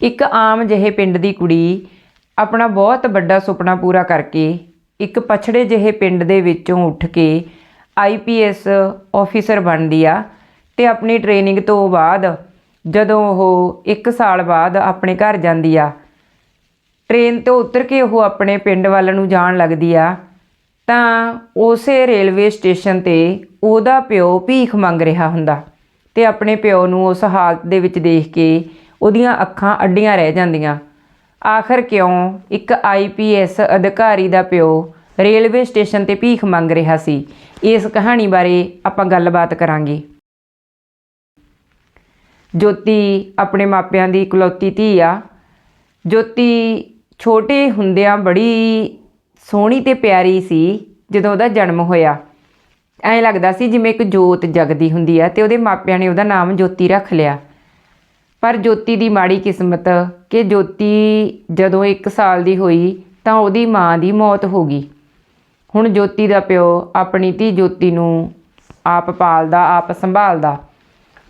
ਇੱਕ ਆਮ ਜਿਹੇ ਪਿੰਡ ਦੀ ਕੁੜੀ ਆਪਣਾ ਬਹੁਤ ਵੱਡਾ ਸੁਪਨਾ ਪੂਰਾ ਕਰਕੇ ਇੱਕ ਪਛੜੇ ਜਿਹੇ ਪਿੰਡ ਦੇ ਵਿੱਚੋਂ ਉੱਠ ਕੇ ਆਈਪੀਐਸ ਆਫੀਸਰ ਬਣਦੀ ਆ ਤੇ ਆਪਣੀ ਟ੍ਰੇਨਿੰਗ ਤੋਂ ਬਾਅਦ ਜਦੋਂ ਉਹ 1 ਸਾਲ ਬਾਅਦ ਆਪਣੇ ਘਰ ਜਾਂਦੀ ਆ, ਟ੍ਰੇਨ ਤੋਂ ਉਤਰ ਕੇ ਉਹ ਆਪਣੇ ਪਿੰਡ ਵੱਲ ਨੂੰ ਜਾਣ ਲੱਗਦੀ ਆ, ਤਾਂ ਉਸੇ ਰੇਲਵੇ ਸਟੇਸ਼ਨ ਤੇ ਉਹਦਾ ਪਿਓ ਭੀਖ ਮੰਗ ਰਿਹਾ ਹੁੰਦਾ ਤੇ ਆਪਣੇ ਪਿਓ ਨੂੰ ਉਸ ਹਾਲਤ ਦੇ ਵਿੱਚ ਦੇਖ ਕੇ ਉਹਦੀਆਂ ਅੱਖਾਂ ਅੱਡੀਆਂ ਰਹਿ ਜਾਂਦੀਆਂ। ਆਖਰ ਕਿਉਂ ਇੱਕ ਆਈਪੀਐਸ ਅਧਿਕਾਰੀ ਦਾ ਪਿਓ ਰੇਲਵੇ ਸਟੇਸ਼ਨ ਤੇ ਭੀਖ ਮੰਗ ਰਿਹਾ ਸੀ? ਇਸ ਕਹਾਣੀ ਬਾਰੇ ਆਪਾਂ ਗੱਲਬਾਤ ਕਰਾਂਗੇ। ਜੋਤੀ ਆਪਣੇ ਮਾਪਿਆਂ ਦੀ ਇਕਲੌਤੀ ਧੀ ਆ। ਜੋਤੀ ਛੋਟੇ ਹੁੰਦਿਆਂ ਬੜੀ ਸੋਹਣੀ ਤੇ ਪਿਆਰੀ ਸੀ, ਜਦੋਂ ਉਹਦਾ ਜਨਮ ਹੋਇਆ। ਐਂ ਲੱਗਦਾ ਸੀ ਜਿਵੇਂ ਇੱਕ ਜੋਤ ਜਗਦੀ ਹੁੰਦੀ ਆ ਤੇ ਉਹਦੇ ਮਾਪਿਆਂ ਨੇ ਉਹਦਾ ਨਾਮ ਜੋਤੀ ਰੱਖ ਲਿਆ। ਪਰ ਜੋਤੀ ਦੀ ਮਾੜੀ ਕਿਸਮਤ ਕਿ ਜੋਤੀ ਜਦੋਂ 1 ਸਾਲ ਦੀ ਹੋਈ ਤਾਂ ਉਹਦੀ ਮਾਂ ਦੀ ਮੌਤ ਹੋ ਗਈ। ਹੁਣ ਜੋਤੀ ਦਾ ਪਿਓ ਆਪਣੀ ਧੀ ਜੋਤੀ ਨੂੰ ਆਪ ਪਾਲਦਾ, ਆਪ ਸੰਭਾਲਦਾ।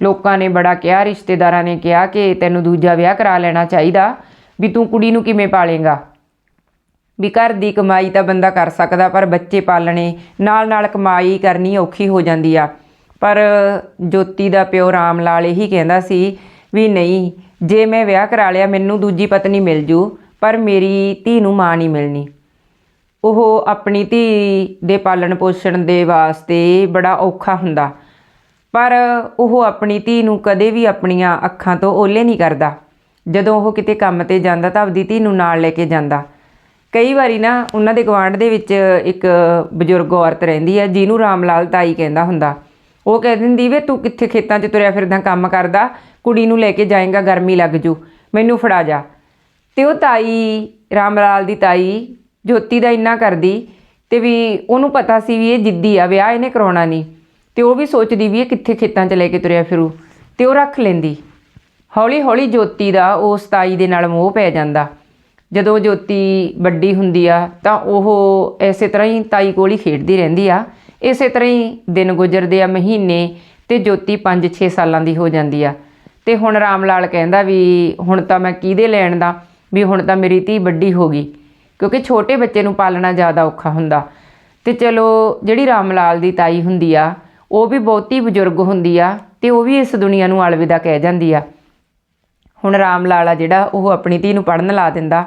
ਲੋਕਾਂ ਨੇ ਬੜਾ ਕਿਹਾ, ਰਿਸ਼ਤੇਦਾਰਾਂ ਨੇ ਕਿਹਾ ਕਿ ਤੈਨੂੰ ਦੂਜਾ ਵਿਆਹ ਕਰਾ ਲੈਣਾ ਚਾਹੀਦਾ ਵੀ ਤੂੰ ਕੁੜੀ ਨੂੰ ਕਿਵੇਂ ਪਾਲੇਗਾ। ਵੀ ਘਰ ਦੀ ਕਮਾਈ ਤਾਂ ਬੰਦਾ ਕਰ ਸਕਦਾ ਪਰ ਬੱਚੇ ਪਾਲਣੇ ਨਾਲ ਨਾਲ ਕਮਾਈ ਕਰਨੀ ਔਖੀ ਹੋ ਜਾਂਦੀ ਆ। ਪਰ ਜੋਤੀ ਦਾ ਪਿਓ ਰਾਮ ਲਾਲ ਇਹੀ ਕਹਿੰਦਾ ਸੀ ਵੀ ਨਹੀਂ, ਜੇ ਮੈਂ ਵਿਆਹ ਕਰਾ ਲਿਆ, ਮੈਨੂੰ ਦੂਜੀ ਪਤਨੀ ਮਿਲ ਜੂ, ਪਰ ਮੇਰੀ ਧੀ ਨੂੰ ਮਾਂ ਨਹੀਂ ਮਿਲਣੀ। ਉਹ ਆਪਣੀ ਧੀ ਦੇ ਪਾਲਣ ਪੋਸ਼ਣ ਦੇ ਵਾਸਤੇ ਬੜਾ ਔਖਾ ਹੁੰਦਾ। ਪਰ ਉਹ ਆਪਣੀ ਧੀ ਨੂੰ ਕਦੇ ਵੀ ਆਪਣੀਆਂ ਅੱਖਾਂ ਤੋਂ ਓਲੇ ਨਹੀਂ ਕਰਦਾ। ਜਦੋਂ ਉਹ ਕਿਤੇ ਕੰਮ ਤੇ ਜਾਂਦਾ, ਤਾਂ ਆਪਦੀ ਧੀ ਨੂੰ ਨਾਲ ਲੈ ਕੇ ਜਾਂਦਾ। ਕਈ ਵਾਰੀ ਨਾ, ਉਹਨਾਂ ਦੇ ਗਵਾਂਢ ਦੇ ਵਿੱਚ ਇੱਕ ਬਜ਼ੁਰਗ ਔਰਤ ਰਹਿੰਦੀ ਹੈ ਜਿਹਨੂੰ ਰਾਮ ਲਾਲ ਤਾਈ ਕਹਿੰਦਾ ਹੁੰਦਾ। ਉਹ ਕਹਿ ਦਿੰਦੀ, ਵੇ ਤੂੰ ਕਿੱਥੇ ਖੇਤਾਂ 'ਚ ਤੁਰਿਆ ਫਿਰਦਾ, ਕੰਮ ਕਰਦਾ? ਕੁੜੀ ਨੂੰ ਲੈ ਕੇ ਜਾਏਗਾ, ਗਰਮੀ ਲੱਗ ਜੂ। ਮੈਨੂੰ ਫੜਾ ਜਾ। ਤੇ ਉਹ ਤਾਈ, ਰਾਮ ਲਾਲ ਦੀ ਤਾਈ, ਜੋਤੀ ਦਾ ਇੰਨਾ ਕਰਦੀ ਤੇ ਵੀ ਉਹਨੂੰ ਪਤਾ ਸੀ ਵੀ ਇਹ ਜਿੱਦੀ ਆ, ਵਿਆਹ ਇਹਨੇ ਕਰਾਉਣਾ ਨਹੀਂ। ਤੇ ਉਹ ਵੀ ਸੋਚਦੀ ਵੀ ਇਹ ਕਿੱਥੇ ਖੇਤਾਂ 'ਚ ਲੈ ਕੇ ਤੁਰਿਆ ਫਿਰੂ। ਤੇ ਉਹ ਰੱਖ ਲੈਂਦੀ। ਹੌਲੀ ਹੌਲੀ ਜੋਤੀ ਦਾ ਉਸ ਤਾਈ ਦੇ ਨਾਲ ਮੋਹ ਪੈ ਜਾਂਦਾ। ਜਦੋਂ ਜੋਤੀ ਵੱਡੀ ਹੁੰਦੀ ਆ, ਤਾਂ ਉਹ ਐਸੇ ਤਰ੍ਹਾਂ ਹੀ ਤਾਈ ਕੋਲ ਹੀ ਖੇਡਦੀ ਰਹਿੰਦੀ ਆ। ਇਸੇ ਤਰ੍ਹਾਂ ਹੀ ਦਿਨ ਗੁਜ਼ਰਦੇ ਆ ਮਹੀਨੇ ਤੇ ਜੋਤੀ 5-6 ਸਾਲਾਂ ਦੀ ਹੋ ਜਾਂਦੀ ਆ। ਤੇ ਹੁਣ ਰਾਮ ਲਾਲ ਕਹਿੰਦਾ ਵੀ ਹੁਣ ਤਾਂ ਮੈਂ ਕਿਹਦੇ ਲੈਣ ਦਾ? ਵੀ ਹੁਣ ਤਾਂ ਮੇਰੀ ਧੀ ਵੱਡੀ ਹੋ ਗਈ। ਕਿਉਂਕਿ ਛੋਟੇ ਬੱਚੇ ਨੂੰ ਪਾਲਣਾ ਜ਼ਿਆਦਾ ਔਖਾ ਹੁੰਦਾ। ਤੇ ਚਲੋ, ਜਿਹੜੀ ਰਾਮ ਲਾਲ ਦੀ ਤਾਈ ਹੁੰਦੀ ਆ, ਉਹ ਵੀ ਬਹੁਤੀ ਬਜ਼ੁਰਗ ਹੁੰਦੀ ਆ ਤੇ ਉਹ ਵੀ ਇਸ ਦੁਨੀਆ ਨੂੰ ਅਲਵਿਦਾ ਕਹਿ ਜਾਂਦੀ ਆ। ਹੁਣ ਰਾਮ ਆ ਜਿਹੜਾ, ਉਹ ਆਪਣੀ ਧੀ ਨੂੰ ਪੜਨ ਲਾ ਦਿੰਦਾ।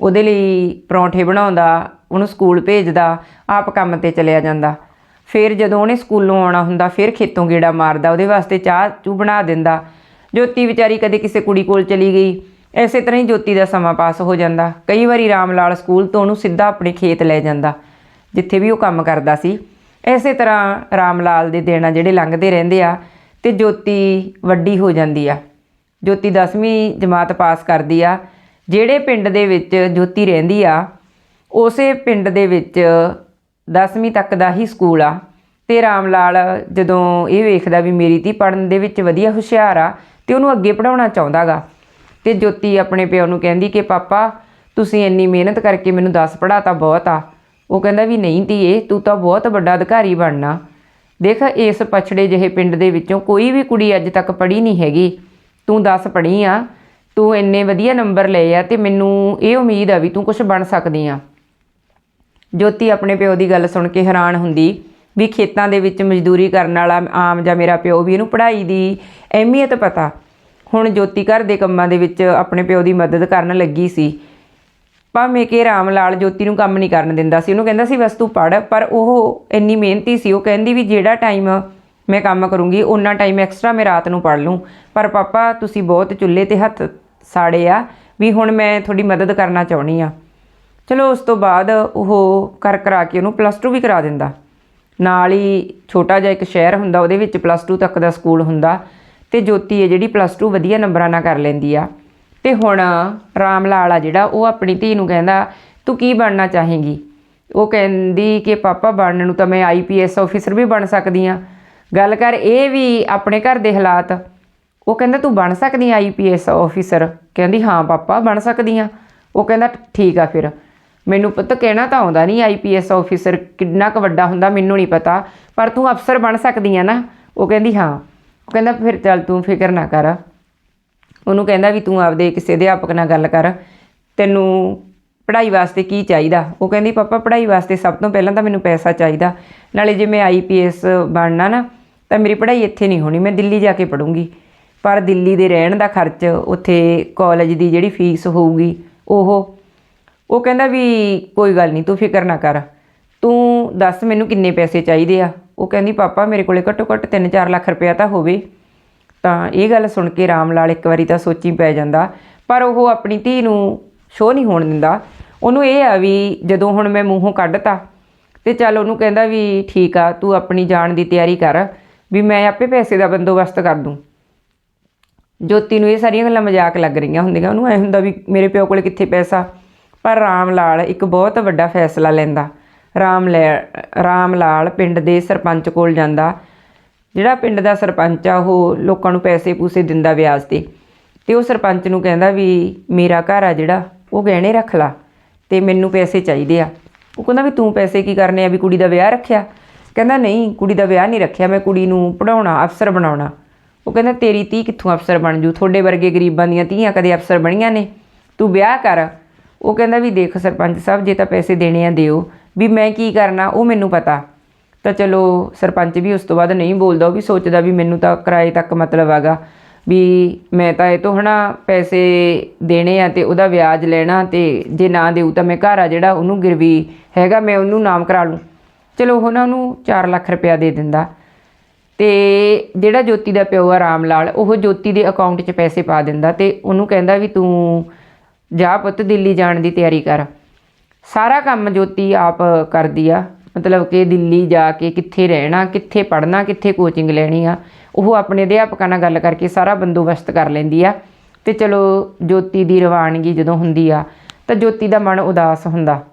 ਉਹਦੇ ਲਈ ਪਰੌਂਠੇ ਬਣਾਉਂਦਾ, ਉਹਨੂੰ ਸਕੂਲ ਭੇਜਦਾ, ਆਪ ਕੰਮ ਤੇ ਚਲਿਆ ਜਾਂਦਾ। ਫਿਰ ਜਦੋਂ ਉਹਨੇ ਸਕੂਲੋਂ ਆਉਣਾ ਹੁੰਦਾ, ਫਿਰ ਖੇਤੋਂ ਗੇੜਾ ਮਾਰਦਾ, ਉਹਦੇ ਵਾਸਤੇ ਚਾਹ ਚੂ ਬਣਾ ਦਿੰਦਾ। ਜੋਤੀ ਵਿਚਾਰੀ ਕਦੇ ਕਿਸੇ ਕੁੜੀ ਕੋਲ ਚਲੀ ਗਈ। ਐਸੇ ਤਰ੍ਹਾਂ ਹੀ ਜੋਤੀ ਦਾ ਸਮਾਂ ਪਾਸ ਹੋ ਜਾਂਦਾ। ਕਈ ਵਾਰੀ ਰਾਮ ਲਾਲ ਸਕੂਲ ਤੋਂ ਉਹਨੂੰ ਸਿੱਧਾ ਆਪਣੇ ਖੇਤ ਲੈ ਜਾਂਦਾ, ਜਿੱਥੇ ਵੀ ਉਹ ਕੰਮ ਕਰਦਾ ਸੀ। ਐਸੇ ਤਰ੍ਹਾਂ ਰਾਮ ਲਾਲ ਦੇ ਦਿਨ ਆ ਜਿਹੜੇ ਲੰਘਦੇ ਰਹਿੰਦੇ ਆ ਤੇ ਜੋਤੀ ਵੱਡੀ ਹੋ ਜਾਂਦੀ ਆ। ਜੋਤੀ 10ਵੀਂ ਜਮਾਤ ਪਾਸ ਕਰਦੀ ਆ। ਜਿਹੜੇ ਪਿੰਡ ਦੇ ਵਿੱਚ ਜੋਤੀ ਰਹਿੰਦੀ ਆ, ਉਸੇ ਪਿੰਡ ਦੇ ਵਿੱਚ 10ਵੀਂ ਤੱਕ ਦਾ ਹੀ ਸਕੂਲ ਆ। ਤੇ ਰਾਮ ਲਾਲ ਜਦੋਂ ਇਹ ਵੇਖਦਾ ਵੀ ਮੇਰੀ ਧੀ ਪੜਨ ਦੇ ਵਿੱਚ ਵਧੀਆ ਹੁਸ਼ਿਆਰ ਆ ਤੇ ਉਹਨੂੰ ਅੱਗੇ ਪੜਾਉਣਾ ਚਾਹੁੰਦਾਗਾ। ਤੇ ਜੋਤੀ ਆਪਣੇ ਪਿਓ ਨੂੰ ਕਹਿੰਦੀ ਕਿ, ਪਾਪਾ, ਤੁਸੀਂ ਇੰਨੀ ਮਿਹਨਤ ਕਰਕੇ ਮੈਨੂੰ 10 ਪੜਾਤਾ ਬਹੁਤ ਆ। ਉਹ ਕਹਿੰਦਾ ਵੀ, ਨਹੀਂ ਧੀਏ, ਤੂੰ ਤਾਂ ਬਹੁਤ ਵੱਡਾ ਅਧਿਕਾਰੀ ਬਣਨਾ। ਦੇਖ, ਇਸ ਪਛੜੇ ਜਿਹੇ ਪਿੰਡ ਦੇ ਵਿੱਚੋਂ ਕੋਈ ਵੀ ਕੁੜੀ ਅੱਜ ਤੱਕ ਪੜ੍ਹੀ ਨਹੀਂ ਹੈਗੀ। ਤੂੰ 10 ਪੜ੍ਹੀ ਆ, ਤੂੰ ਇੰਨੇ ਵਧੀਆ ਨੰਬਰ ਲਏ ਆ ਤੇ ਮੈਨੂੰ ਇਹ ਉਮੀਦ ਆ ਵੀ ਤੂੰ ਕੁਝ ਬਣ ਸਕਦੀ ਆ। ਜੋਤੀ ਆਪਣੇ ਪਿਓ ਦੀ ਗੱਲ ਸੁਣ ਕੇ ਹੈਰਾਨ ਹੁੰਦੀ ਵੀ ਖੇਤਾਂ ਦੇ ਵਿੱਚ ਮਜ਼ਦੂਰੀ ਕਰਨ ਵਾਲਾ ਆਮ ਜਾਂ ਮੇਰਾ ਪਿਓ ਵੀ ਇਹਨੂੰ ਪੜ੍ਹਾਈ ਦੀ ਅਹਿਮੀਅਤ ਪਤਾ। ਹੁਣ ਜੋਤੀ ਘਰ ਦੇ ਕੰਮਾਂ ਦੇ ਵਿੱਚ ਆਪਣੇ ਪਿਓ ਦੀ ਮਦਦ ਕਰਨ ਲੱਗੀ ਸੀ। ਭਾਵੇਂ ਕਿ ਰਾਮ ਲਾਲ ਜੋਤੀ ਨੂੰ ਕੰਮ ਨਹੀਂ ਕਰਨ ਦਿੰਦਾ ਸੀ, ਉਹਨੂੰ ਕਹਿੰਦਾ ਸੀ, ਬਸ ਤੂੰ ਪੜ੍ਹ। ਪਰ ਉਹ ਇੰਨੀ ਮਿਹਨਤੀ ਸੀ, ਉਹ ਕਹਿੰਦੀ ਵੀ ਜਿਹੜਾ ਟਾਈਮ ਮੈਂ ਕੰਮ ਕਰੂੰਗੀ ਉਹਨਾਂ ਟਾਈਮ ਐਕਸਟਰਾ ਮੈਂ ਰਾਤ ਨੂੰ ਪੜ੍ਹ ਲੂੰ ਪਰ ਪਾਪਾ, ਤੁਸੀਂ ਬਹੁਤ ਚੁੱਲ੍ਹੇ ਤੇ ਹੱਥ ਸਾੜੇ ਆ ਵੀ ਹੁਣ ਮੈਂ ਤੁਹਾਡੀ ਮਦਦ ਕਰਨਾ ਚਾਹੁੰਦੀ ਆ। ਚਲੋ ਉਸ ਤੋਂ ਬਾਅਦ ਉਹ ਕਰ ਕਰਾ ਕੇ ਉਹਨੂੰ ਪਲੱਸ 2 ਵੀ ਕਰਾ ਦਿੰਦਾ। ਨਾਲ ਹੀ ਛੋਟਾ ਜਿਹਾ ਇੱਕ ਸ਼ਹਿਰ ਹੁੰਦਾ, ਉਹਦੇ ਵਿੱਚ ਪਲੱਸ 2 ਤੱਕ ਦਾ ਸਕੂਲ ਹੁੰਦਾ ਤੇ ਜੋਤੀ ਹੈ ਜਿਹੜੀ ਪਲੱਸ 2 ਵਧੀਆ ਨੰਬਰਾਂ ਨਾਲ ਕਰ ਲੈਂਦੀ ਆ। ਤੇ ਹੁਣ ਰਾਮ ਲਾਲ ਆ ਜਿਹੜਾ, ਉਹ ਆਪਣੀ ਧੀ ਨੂੰ ਕਹਿੰਦਾ, ਤੂੰ ਕੀ ਬਣਨਾ ਚਾਹੇਂਗੀ? ਉਹ ਕਹਿੰਦੀ ਕਿ, ਪਾਪਾ, ਬਣਨ ਨੂੰ ਤਾਂ ਮੈਂ ਆਈਪੀਐਸ ਆਫੀਸਰ ਵੀ ਬਣ ਸਕਦੀ ਆ। ਗੱਲ ਕਰ ਇਹ ਵੀ ਆਪਣੇ ਘਰ ਦੇ ਹਾਲਾਤ। ਉਹ ਕਹਿੰਦਾ, ਤੂੰ ਬਣ ਸਕਦੀ ਆਈਪੀਐਸ ਆਫੀਸਰ ਕਹਿੰਦੀ, ਹਾਂ, ਪਾਪਾ, ਬਣ ਸਕਦੀ ਆ। ਉਹ ਕਹਿੰਦਾ, ਠੀਕ ਆ ਫਿਰ। ਮੈਨੂੰ ਪੁੱਤ ਕਹਿਣਾ ਤਾਂ ਆਉਂਦਾ ਨਹੀਂ ਆਈਪੀਐਸ ਆਫੀਸਰ ਕਿੰਨਾ ਕੁ ਵੱਡਾ ਹੁੰਦਾ, ਮੈਨੂੰ ਨਹੀਂ ਪਤਾ। ਪਰ ਤੂੰ ਅਫਸਰ ਬਣ ਸਕਦੀ ਆ ਨਾ। ਉਹ ਕਹਿੰਦੀ, ਹਾਂ। ਉਹ ਕਹਿੰਦਾ, ਫਿਰ ਚੱਲ ਤੂੰ ਫਿਕਰ ਨਾ ਕਰ। ਉਹਨੂੰ ਕਹਿੰਦਾ ਵੀ ਤੂੰ ਆਪਦੇ ਕਿਸੇ ਅਧਿਆਪਕ ਨਾਲ ਗੱਲ ਕਰ। ਤੈਨੂੰ ਪੜ੍ਹਾਈ ਵਾਸਤੇ ਕੀ ਚਾਹੀਦਾ? ਉਹ ਕਹਿੰਦੀ, ਪਾਪਾ, ਪੜ੍ਹਾਈ ਵਾਸਤੇ ਸਭ ਤੋਂ ਪਹਿਲਾਂ ਤਾਂ ਮੈਨੂੰ ਪੈਸਾ ਚਾਹੀਦਾ। ਨਾਲੇ ਜੇ ਮੈਂ ਆਈਪੀਐਸ ਬਣਨਾ ਨਾ, ਤਾਂ ਮੇਰੀ ਪੜ੍ਹਾਈ ਇੱਥੇ ਨਹੀਂ ਹੋਣੀ। ਮੈਂ ਦਿੱਲੀ ਜਾ ਕੇ ਪੜੂੰਗੀ ਪਰ ਦਿੱਲੀ ਦੇ ਰਹਿਣ ਦਾ ਖਰਚ ਉੱਥੇ ਕਾਲਜ ਦੀ ਜਿਹੜੀ ਫੀਸ ਹੋਊਗੀ, ਉਹ ਉਹ ਕਹਿੰਦਾ ਵੀ ਕੋਈ ਗੱਲ ਨਹੀਂ, ਤੂੰ ਫਿਕਰ ਨਾ ਕਰ। ਤੂੰ ਦੱਸ ਮੈਨੂੰ ਕਿੰਨੇ ਪੈਸੇ ਚਾਹੀਦੇ ਆ? ਉਹ ਕਹਿੰਦੀ, ਪਾਪਾ, ਮੇਰੇ ਕੋਲੇ ਘੱਟੋ ਘੱਟ 3-4 ਲੱਖ ਰੁਪਇਆ ਤਾਂ ਹੋਵੇ। ਤਾਂ ਇਹ ਗੱਲ ਸੁਣ ਕੇ ਰਾਮ ਲਾਲ ਇੱਕ ਵਾਰੀ ਤਾਂ ਸੋਚੀ ਪੈ ਜਾਂਦਾ, ਪਰ ਉਹ ਆਪਣੀ ਧੀ ਨੂੰ ਸ਼ੋਅ ਨਹੀਂ ਹੋਣ ਦਿੰਦਾ। ਉਹਨੂੰ ਇਹ ਆ ਵੀ ਜਦੋਂ ਹੁਣ ਮੈਂ ਮੂੰਹੋਂ ਕੱਢਤਾ ਤੇ ਚੱਲ ਉਹਨੂੰ ਕਹਿੰਦਾ ਵੀ ਠੀਕ ਆ, ਤੂੰ ਆਪਣੀ ਜਾਣ ਦੀ ਤਿਆਰੀ ਕਰ ਵੀ ਮੈਂ ਆਪੇ ਪੈਸੇ ਦਾ ਬੰਦੋਬਸਤ ਕਰ ਦੂੰ। ਜੋਤੀ ਨੂੰ ਇਹ ਸਾਰੀਆਂ ਗੱਲਾਂ ਮਜ਼ਾਕ ਲੱਗ ਰਹੀਆਂ ਹੁੰਦੀਆਂ। ਉਹਨੂੰ ਐ ਹੁੰਦਾ ਵੀ ਮੇਰੇ ਪਿਓ ਕੋਲੇ ਕਿੱਥੇ ਪੈਸਾ? ਪਰ ਰਾਮ ਲਾਲ ਇੱਕ ਬਹੁਤ ਵੱਡਾ ਫੈਸਲਾ ਲੈਂਦਾ। ਰਾਮ ਲੈ, ਰਾਮ ਲਾਲ ਪਿੰਡ ਦੇ ਸਰਪੰਚ ਕੋਲ ਜਾਂਦਾ। ਜਿਹੜਾ ਪਿੰਡ ਦਾ ਸਰਪੰਚ ਆ, ਉਹ ਲੋਕਾਂ ਨੂੰ ਪੈਸੇ ਪੂਸੇ ਦਿੰਦਾ ਵਿਆਜ ਤੇ। ਤੇ ਉਹ ਸਰਪੰਚ ਨੂੰ ਕਹਿੰਦਾ ਵੀ ਮੇਰਾ ਘਰ ਆ ਜਿਹੜਾ, ਉਹ ਗਹਿਣੇ ਰੱਖ ਲਾ ਤੇ ਮੈਨੂੰ ਪੈਸੇ ਚਾਹੀਦੇ ਆ। ਉਹ ਕਹਿੰਦਾ ਵੀ ਤੂੰ ਪੈਸੇ ਕੀ ਕਰਨੇ ਆ ਵੀ ਕੁੜੀ ਦਾ ਵਿਆਹ ਰੱਖਿਆ? ਕਹਿੰਦਾ ਨਹੀਂ, ਕੁੜੀ ਦਾ ਵਿਆਹ ਨਹੀਂ ਰੱਖਿਆ, ਮੈਂ ਕੁੜੀ ਨੂੰ ਪੜਾਉਣਾ ਅਫਸਰ ਬਣਾਉਣਾ। ਉਹ ਕਹਿੰਦਾ ਤੇਰੀ ਧੀ ਕਿੱਥੋਂ ਅਫਸਰ ਬਣ ਜੂ? ਤੁਹਾਡੇ ਵਰਗੇ ਗਰੀਬਾਂ ਦੀਆਂ ਧੀਆਂ ਕਦੇ ਅਫਸਰ ਬਣੀਆਂ ਨੇ? ਤੂੰ ਵਿਆਹ ਕਰ। ਉਹ ਕਹਿੰਦਾ ਵੀ ਦੇਖ ਸਰਪੰਚ ਸਾਹਿਬ, ਜੇ ਤਾਂ ਪੈਸੇ ਦੇਣੇ ਆ ਦਿਓ। ਵੀ ਮੈਂ ਕੀ ਕਰਨਾ, ਉਹ ਮੈਨੂੰ ਪਤਾ। ਤਾਂ ਚਲੋ, ਸਰਪੰਚ ਵੀ ਉਸ ਤੋਂ ਬਾਅਦ ਨਹੀਂ ਬੋਲਦਾ, ਉਹ ਵੀ ਸੋਚਦਾ ਵੀ ਮੈਨੂੰ ਤਾਂ ਕਿਰਾਏ ਤੱਕ ਮਤਲਬ ਹੈਗਾ। ਵੀ ਮੈਂ ਤਾਂ ਇਹ ਤੋਂ ਹਨਾ ਪੈਸੇ ਦੇਣੇ ਆ ਤੇ ਉਹਦਾ ਵਿਆਜ ਲੈਣਾ ਤੇ ਜੇ ਨਾ ਦੇਊ ਤਾਂ ਮੈਂ ਘਰ ਆ ਜਿਹੜਾ, ਉਹਨੂੰ ਗਿਰਵੀ ਹੈਗਾ, ਮੈਂ ਉਹਨੂੰ ਨਾਮ ਕਰਾ ਲੂੰ। ਚਲੋ ਉਹਨਾਂ ਨੂੰ ਉਹਨੂੰ 4 ਲੱਖ ਰੁਪਇਆ ਦੇ ਦਿੰਦਾ। ਤੇ ਜਿਹੜਾ ਜੋਤੀ ਦਾ ਪਿਓ ਆ ਰਾਮ ਲਾਲ ਉਹ ਜੋਤੀ ਦੇ ਅਕਾਊਂਟ 'ਚ ਪੈਸੇ ਪਾ ਦਿੰਦਾ ਤੇ ਉਹਨੂੰ ਕਹਿੰਦਾ ਵੀ ਤੂੰ ਜਾ ਪੁੱਤ ਦਿੱਲੀ ਜਾਣ ਦੀ ਤਿਆਰੀ ਕਰ। ਸਾਰਾ ਕੰਮ ਜੋਤੀ ਆਪ ਕਰਦੀ ਆ। ਮਤਲਬ ਕਿ ਦਿੱਲੀ ਜਾ ਕੇ ਕਿੱਥੇ ਰਹਿਣਾ, ਕਿੱਥੇ ਪੜ੍ਹਨਾ, ਕਿੱਥੇ ਕੋਚਿੰਗ ਲੈਣੀ ਆ। ਉਹ ਆਪਣੇ ਅਧਿਆਪਕਾਂ ਨਾਲ ਗੱਲ ਕਰਕੇ ਸਾਰਾ ਬੰਦੋਬਸਤ ਕਰ ਲੈਂਦੀ ਆ। ਤੇ ਚਲੋ ਜੋਤੀ ਦੀ ਰਵਾਨਗੀ ਜਦੋਂ ਹੁੰਦੀ ਆ, ਤਾਂ ਜੋਤੀ ਦਾ ਮਨ ਉਦਾਸ ਹੁੰਦਾ।